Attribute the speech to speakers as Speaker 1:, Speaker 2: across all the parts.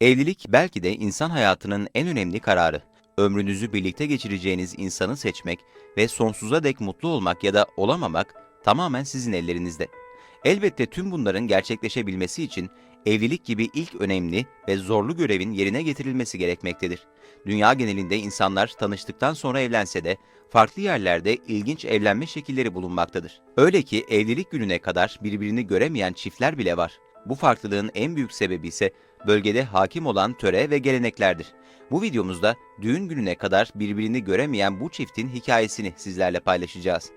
Speaker 1: Evlilik belki de insan hayatının en önemli kararı. Ömrünüzü birlikte geçireceğiniz insanı seçmek ve sonsuza dek mutlu olmak ya da olamamak tamamen sizin ellerinizde. Elbette tüm bunların gerçekleşebilmesi için evlilik gibi ilk önemli ve zorlu görevin yerine getirilmesi gerekmektedir. Dünya genelinde insanlar tanıştıktan sonra evlense de farklı yerlerde ilginç evlenme şekilleri bulunmaktadır. Öyle ki evlilik gününe kadar birbirini göremeyen çiftler bile var. Bu farklılığın en büyük sebebi ise bölgede hakim olan töre ve geleneklerdir. Bu videomuzda düğün gününe kadar birbirini göremeyen bu çiftin hikayesini sizlerle paylaşacağız.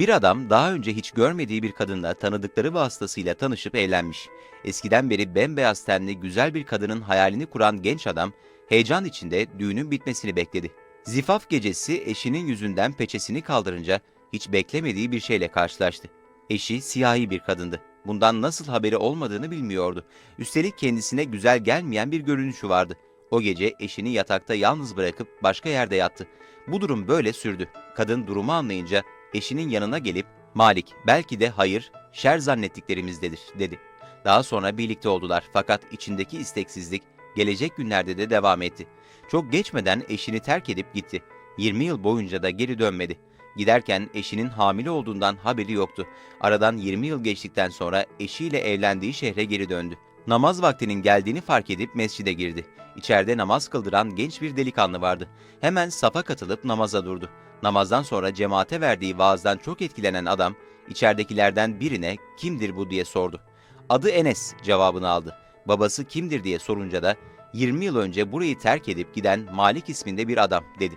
Speaker 1: Bir adam daha önce hiç görmediği bir kadınla tanıdıkları vasıtasıyla tanışıp evlenmiş. Eskiden beri bembeyaz tenli güzel bir kadının hayalini kuran genç adam heyecan içinde düğünün bitmesini bekledi. Zifaf gecesi eşinin yüzünden peçesini kaldırınca hiç beklemediği bir şeyle karşılaştı. Eşi siyahi bir kadındı. Bundan nasıl haberi olmadığını bilmiyordu. Üstelik kendisine güzel gelmeyen bir görünüşü vardı. O gece eşini yatakta yalnız bırakıp başka yerde yattı. Bu durum böyle sürdü. Kadın durumu anlayınca eşinin yanına gelip Malik belki de hayır, şer zannettiklerimizdedir dedi. Daha sonra birlikte oldular fakat içindeki isteksizlik gelecek günlerde de devam etti. Çok geçmeden eşini terk edip gitti. 20 yıl boyunca da geri dönmedi. Giderken eşinin hamile olduğundan haberi yoktu. Aradan 20 yıl geçtikten sonra eşiyle evlendiği şehre geri döndü. Namaz vaktinin geldiğini fark edip mescide girdi. İçeride namaz kıldıran genç bir delikanlı vardı. Hemen safa katılıp namaza durdu. Namazdan sonra cemaate verdiği vaazdan çok etkilenen adam, içeridekilerden birine kimdir bu diye sordu. Adı Enes cevabını aldı. Babası kimdir diye sorunca da 20 yıl önce burayı terk edip giden Malik isminde bir adam dedi.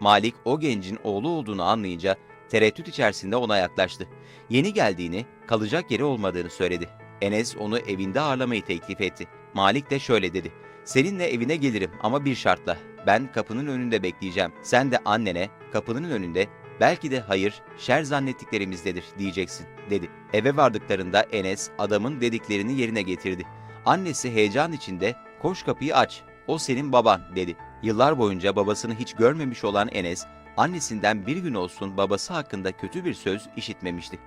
Speaker 1: Malik o gencin oğlu olduğunu anlayınca tereddüt içerisinde ona yaklaştı. Yeni geldiğini, kalacak yeri olmadığını söyledi. Enes onu evinde ağırlamayı teklif etti. Malik de şöyle dedi. Seninle evine gelirim ama bir şartla. Ben kapının önünde bekleyeceğim. Sen de annene kapının önünde belki de hayır, şer zannettiklerimizdedir diyeceksin dedi. Eve vardıklarında Enes adamın dediklerini yerine getirdi. Annesi heyecan içinde koş kapıyı aç, o senin baban dedi. Yıllar boyunca babasını hiç görmemiş olan Enes, annesinden bir gün olsun babası hakkında kötü bir söz işitmemişti.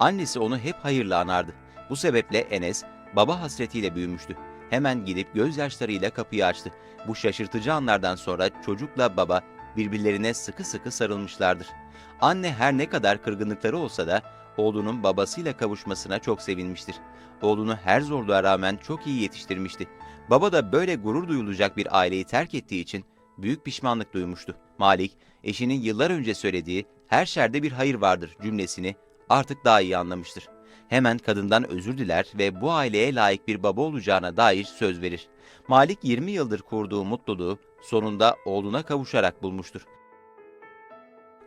Speaker 1: Annesi onu hep hayırla anardı. Bu sebeple Enes, baba hasretiyle büyümüştü. Hemen gidip gözyaşlarıyla kapıyı açtı. Bu şaşırtıcı anlardan sonra çocukla baba birbirlerine sıkı sıkı sarılmışlardır. Anne her ne kadar kırgınlıkları olsa da oğlunun babasıyla kavuşmasına çok sevinmiştir. Oğlunu her zorluğa rağmen çok iyi yetiştirmişti. Baba da böyle gurur duyulacak bir aileyi terk ettiği için büyük pişmanlık duymuştu. Malik, eşinin yıllar önce söylediği her şerde bir hayır vardır cümlesini artık daha iyi anlamıştır. Hemen kadından özür diler ve bu aileye layık bir baba olacağına dair söz verir. Malik 20 yıldır kurduğu mutluluğu sonunda oğluna kavuşarak bulmuştur.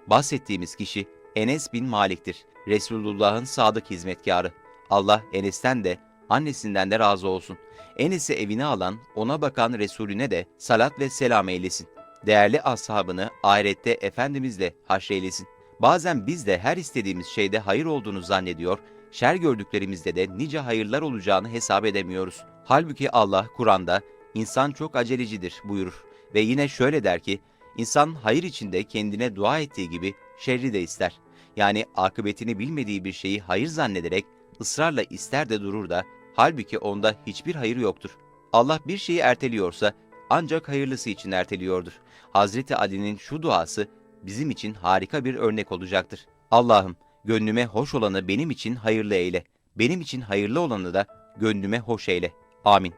Speaker 1: Bahsettiğimiz kişi Enes bin Malik'tir. Resulullah'ın sadık hizmetkarı. Allah Enes'ten de annesinden de razı olsun. Enes'i evine alan, ona bakan Resulüne de salat ve selam eylesin. Değerli ashabını ahirette Efendimizle haşreylesin. Bazen biz de her istediğimiz şeyde hayır olduğunu zannediyor, şer gördüklerimizde de nice hayırlar olacağını hesap edemiyoruz. Halbuki Allah Kur'an'da insan çok acelecidir buyurur ve yine şöyle der ki, insan hayır içinde kendine dua ettiği gibi şerri de ister. Yani akıbetini bilmediği bir şeyi hayır zannederek ısrarla ister de durur da halbuki onda hiçbir hayır yoktur. Allah bir şeyi erteliyorsa ancak hayırlısı için erteliyordur. Hazreti Ali'nin şu duası bizim için harika bir örnek olacaktır. Allah'ım gönlüme hoş olanı benim için hayırlı eyle. Benim için hayırlı olanı da gönlüme hoş eyle. Amin.